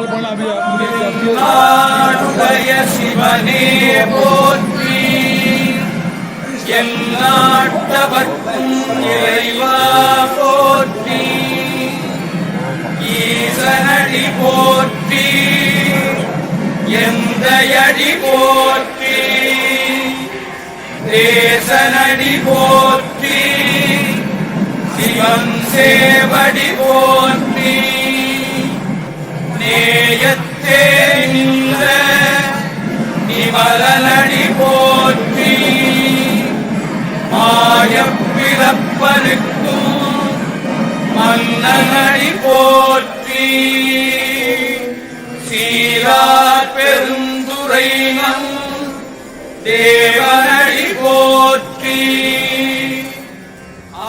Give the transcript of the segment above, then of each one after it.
நம்மால் பண்ண அபிய சிவனே போற்றி. எல்லாட்டவர்க்கும் இறைவா போற்றி. ஈசனடி போற்றி. எந்த அடி போற்றி. தேசனடி போற்றி. சிவம் சேவடி போற்றி நேயத்தே நின்ற நிமலனடி போற்றி மாயப்பிறப்பனுக்கும் மன்னனடி போற்றி. சீரார் பெருந்துரைனம் தேவனடி போற்றி. ஆ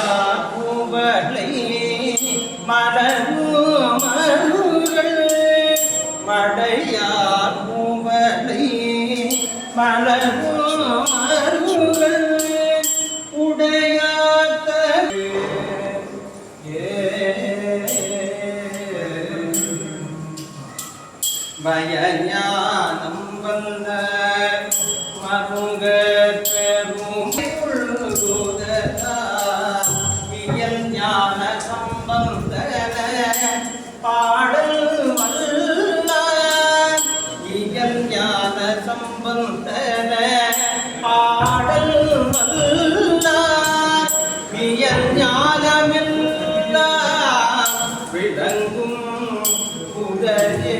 மலரு மருகள் மடையா பூவலை உடையாத்த பயஞானம் வந்த மருங்க பெரும். பாடல் வல்ல இயல் ஞான சம்பந்தன பாடல் வல்ல இயல் ஞானமெல்லாம் விளங்கும் புதரே.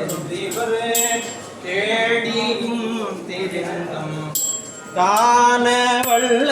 தான வல்ல